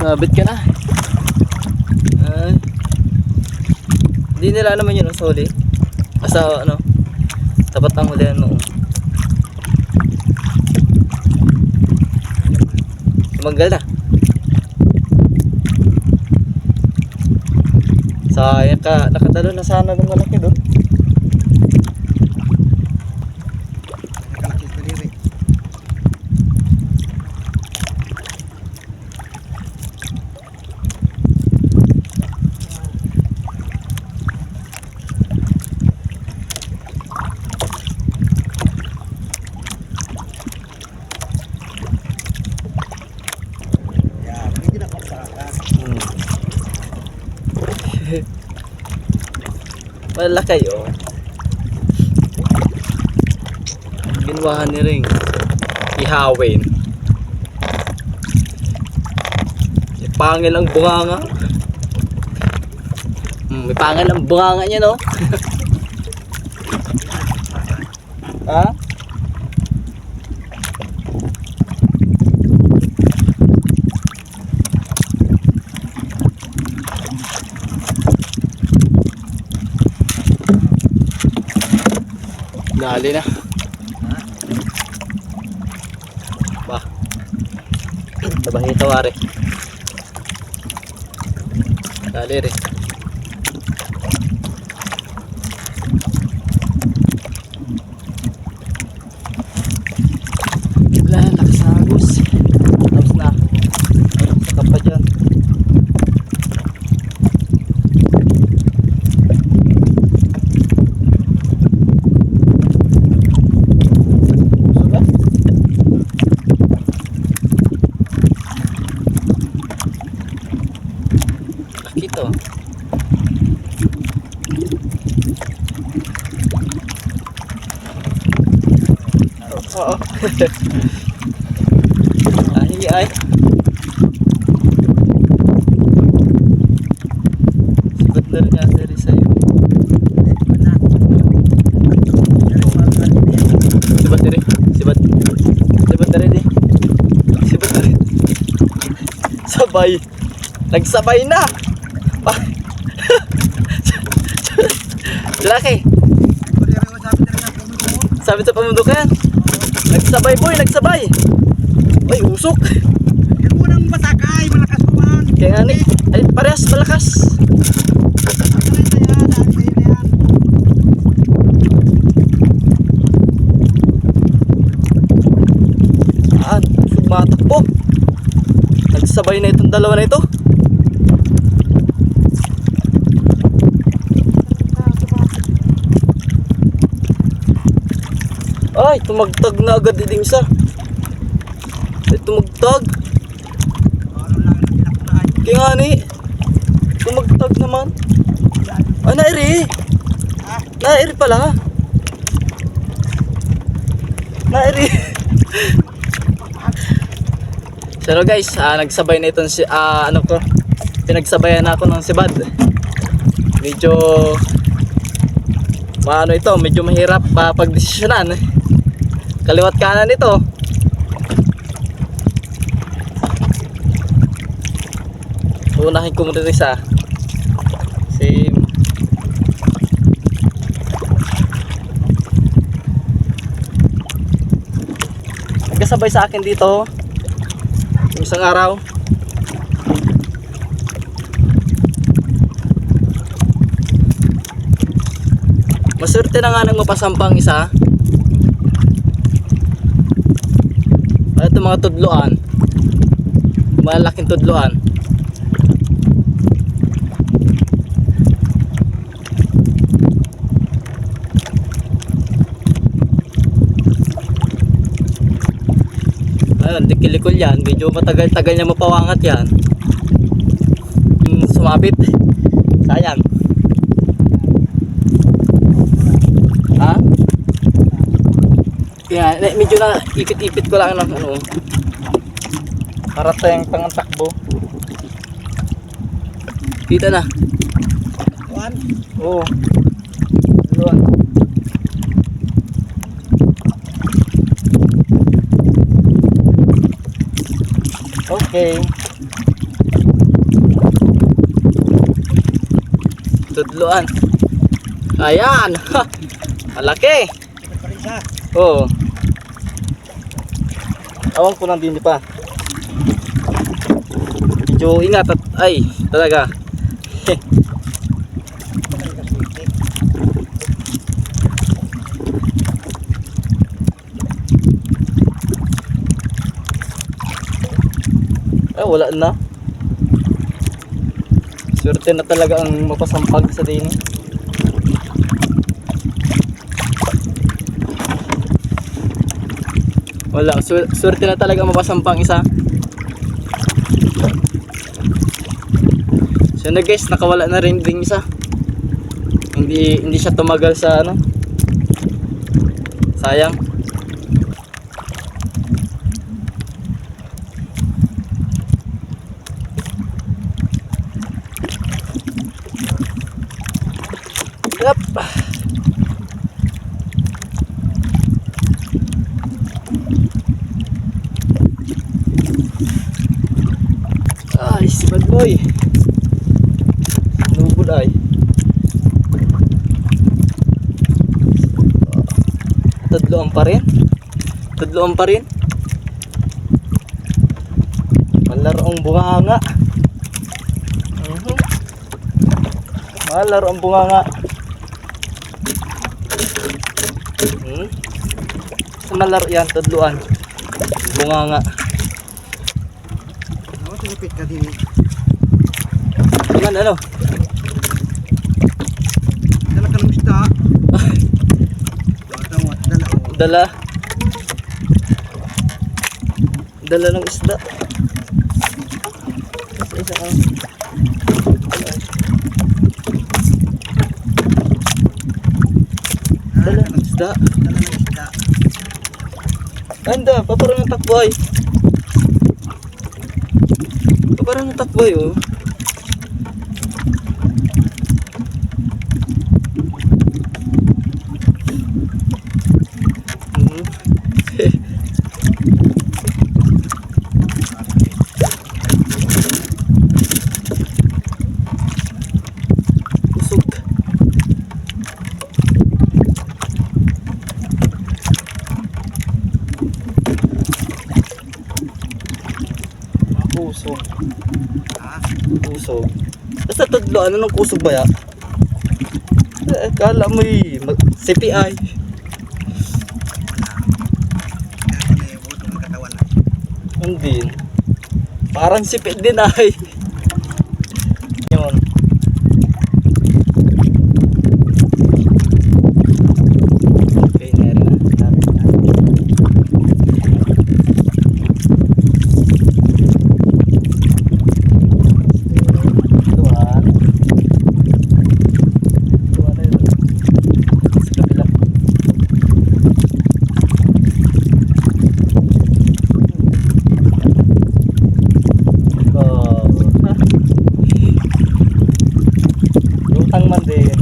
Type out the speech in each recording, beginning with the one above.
Sabit ka na. Ay. Hindi nila naman yun ang soli. Asa ano, tapat ang huli ano. Tumanggal na. Sayang ka, nakatalo na sana ng malaki doon. Malaki oh. Ginawahan ni Ring. Ihawin. May pangil ang bunganga. Hmm, may pangil ang bunganga niya no. ha? Dali na. Ba. Tabahi tawari. Dali rin. Wala, lakas na agos. Tapos na. Ayun, saka pa dyan. Suga. Laki to. Oo. ay na rin ate rin sa'yo. Sibat na rin. Sibat. Sibat na rin eh. Sibat na rin. Sabay. Nagsabay na. Laki. Sabi sa pamundukan. Nagsabay boy, nagsabay. Ay, usok. Yan mo nang masakay, malakas pa man. Kaya nga ni, ay parehas malakas. Yan. Saan? Sumatakbo. Nagsabay na itong dalawa na ito. Ay, tumagtag na agad din isa. Ay, tumagtag. Kaya nga ni, tumagtag naman. Ay, nairi. Nairi pala. Nairi. So guys, ah, nagsabay na itong si, ah, ano ko, pinagsabayan ako ng si Bad. Medyo, maano ito, medyo mahirap pa pagdesisyonan. Kaliwat kanan ito. Unahin ko muna isa. Si Nagkasabay sa akin dito yung isang araw. Maswerte na nga nang mapasampang isa. Ano ito mga tudloan. Malaking tudloan. Ayun, dikilikol yan. Medyo matagal-tagal niya mapawangat yan. Hmm, sumabit. Sayang. Yeah, medyo na ikit-ikit ko lang ng ano. Para tayong pangantakbo. Kita na. One. Oo. Oh. Dalawa. Okay. Tudloan. Ayan. Malaki. Isa. Oo. Awang ko lang din di pa. Medyo ingat at ay talaga. Ay wala na. Swerte na talaga ang mapasampag sa din. Wala, swer- swerte na talaga mapasampang isa. So na guys, nakawala na rin ding isa. Hindi hindi siya tumagal sa ano. Sayang. Yep. Ay, boy. Lubod ay. Tadloan pa rin. Tadloan pa rin. Malarong bunganga. Mhm. Malaro ang bunganga. Hmm? Sa malaro yan, tadluan. Bunganga. Ako, tinipit ka din. Tingnan ano? Dala ka ng isda. Dala oh. Dala. Dala ng isda. Isa ka. Dala ng isda. Dala ng isda. Anda, paparang ng takboy. Paparang ng takboy oh. Mhm. Busog. Kusog. Ah, Kusog. Basta tadlo, ano ng kusog ba ya? Eh, kala mo eh, CPI. Hindi. Parang sipit din ay. Yun. Okay, nari na. Tuhan. Tuhan na yun. Sa kabila. Oh, ha? Lutang man din.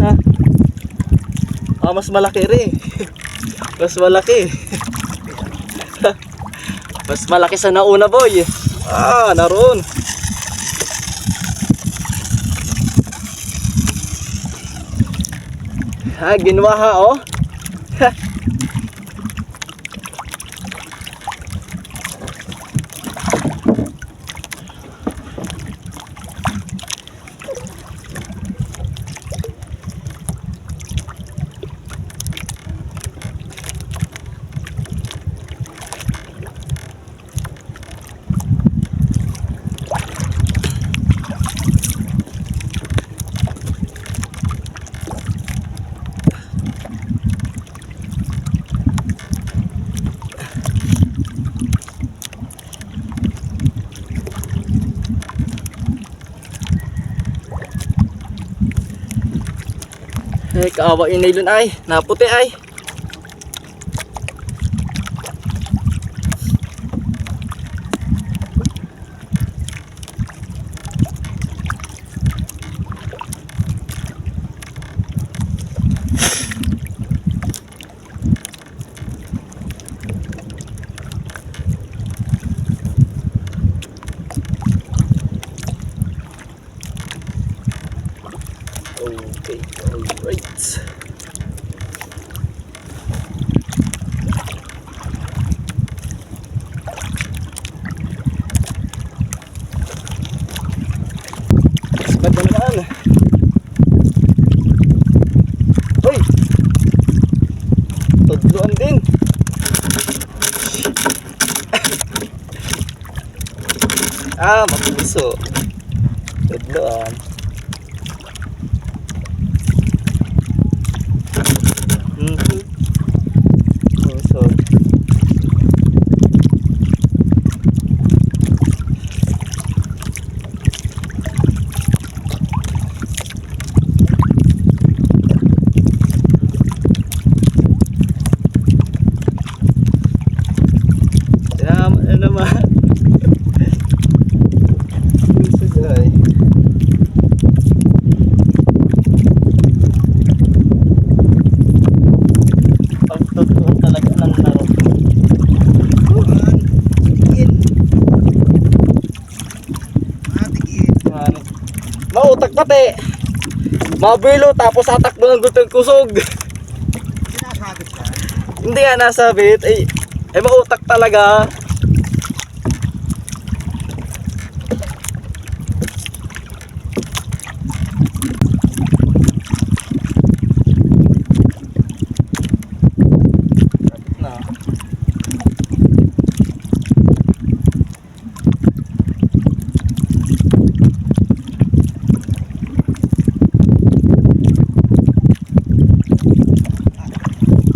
Ha? Ah, mas malaki rin. mas malaki. mas malaki sa nauna, boy. Ah, naroon. Ha, ginawa ha, oh. Ay, kaawa yung nylon. Naputi ay. Na naman. Uy! Tudloan din. ah, mapuso. Tudloan. Mautak pati. Mabilo tapos atakbo ng gutong kusog. Sinasabit ka. Hindi nga nasabit. Ay, ay mautak talaga. Na.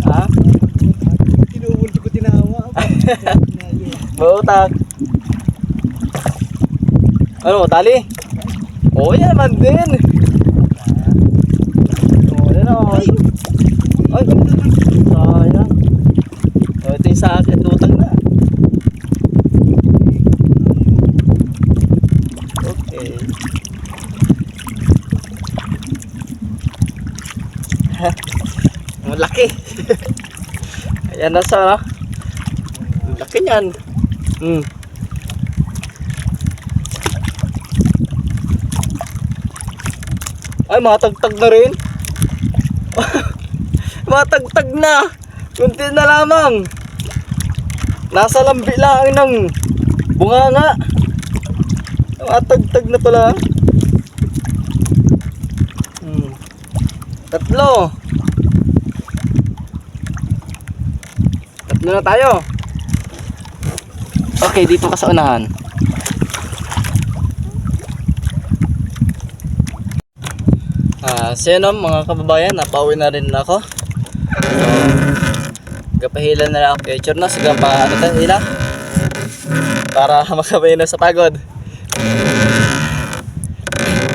Ha? Tinubulto ko Mautak. Ano, tali? Oo, yan naman din. Oo, yan o. Ay, sayang. O, ito yung sa akin, utang na. Okay. Ang laki. Ayan na sa, ang laki niyan. Hmm. Ay, matagtag na rin. matagtag na. Kunti na lamang. Nasa lambi lang ng bunganga. Matagtag na pala. Hmm. Tatlo. Tatlo na tayo. Okay, dito ka sa unahan. Ah, so yun, no, mga kababayan, napauwi na rin ako. So, gapahilan na ako kay Churnos, gapa, ano tayo, hila? Para makabay na sa pagod.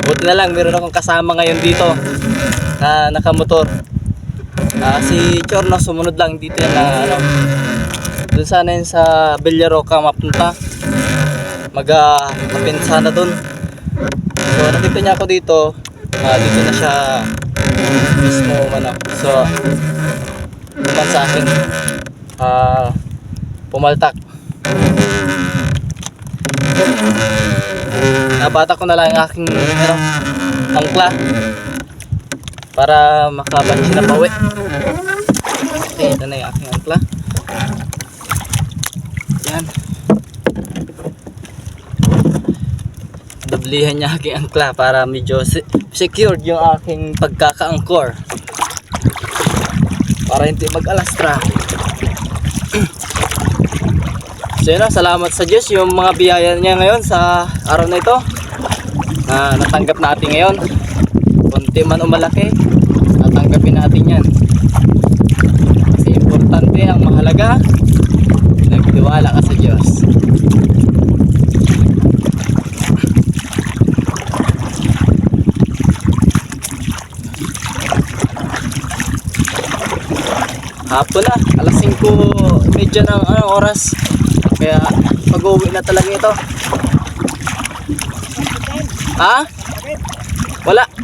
Buti na lang, meron akong kasama ngayon dito na nakamotor. Ah, si Chornos sumunod lang dito yan na ano. Doon sana yun sa Villaroca mapunta. Mag uh, sana doon. So nakita niya ako dito. Ah, dito na siya mismo ano. So duman sa akin. Ah, pumaltak. Nabata ko na lang ang aking ano, angkla para makabalik siya na pauwi. Okay, ito na yung aking angkla. Yan. Dablihan niya aking angkla para medyo se- secured yung aking pagkakaangkor. Para hindi mag-alastra. So yun na, salamat sa Diyos yung mga biyaya niya ngayon sa araw na ito na natanggap natin ngayon. Kunti man o malaki, natanggapin natin yan. Kasi importante ang mahalaga, nagtiwala ka sa Diyos. Hapon na, alas 5 medyo ng ano, oras. Kaya pag-uwi na talaga ito. Ha? Wala.